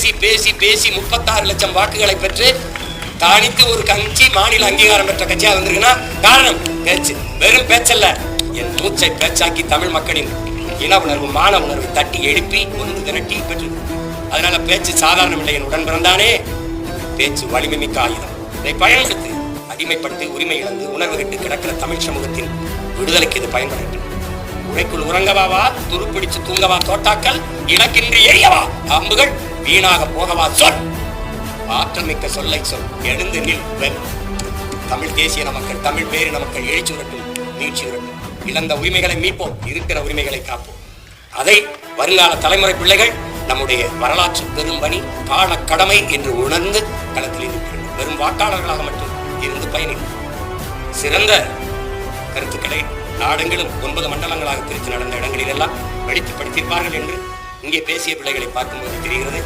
பேசி பேசி பேசி முப்பத்தாறு லட்சம் வாக்குகளை பெற்று தானித்து ஒரு கட்சி மாநில அங்கீகாரம் பெற்ற கட்சியா வந்திருக்குன்னா காரணம் பேச்சு. வெறும் பேச்சல்ல. என் மூச்சை பேச்சாக்கி தமிழ் மக்களின் இன உணர்வு மான உணர்வு தட்டி எழுப்பி ஒன்று திரட்டி பெற்று. அதனால பேச்சு சாதாரணம் இல்லை என் உடன் பிறந்தானே. பேச்சு வலிமை மிக்க ஆயுதம். இதை பயன்படுத்தி அடிமைப்பட்டு உரிமை இழந்து உணர்வு கட்டு கிடக்கிற தமிழ் சமூகத்தின் விடுதலைக்கு இது பயன்படுத்தும் உழைக்குள் உறங்கவாவா துருப்பிடிச்சு தூங்கவா தோட்டாக்கள் இலக்கின்றி எரியவா அம்புகள் வீணாக போகவா சொல். ஆற்றமிக்க சொல்லை சொல். எழுந்து நில் வெல். தமிழ் தேசிய மக்கள் தமிழ் பேரின மக்கள் எழுச்சி உரட்டும் நீட்சி உரட்டும் இழந்த உரிமைகளை மீட்போம் இருக்கிற உரிமைகளை காப்போம். அதை வருங்கால தலைமுறை பிள்ளைகள் நம்முடைய வரலாற்று பெரும்பணி காண கடமை என்று உணர்ந்து களத்தில் இருக்கிறது வெறும் வாக்காளர்களாக மட்டும் இருந்து பயணிக்கும் சிறந்த கருத்துக்களை நாடெங்கிலும் ஒன்பது மண்டலங்களாக பிரித்து நடந்த இடங்களிலெல்லாம் வெளிப்படுத்தியிருப்பார்கள் என்று இங்கே பேசிய பிள்ளைகளை பார்க்கும்போது தெரிகிறது.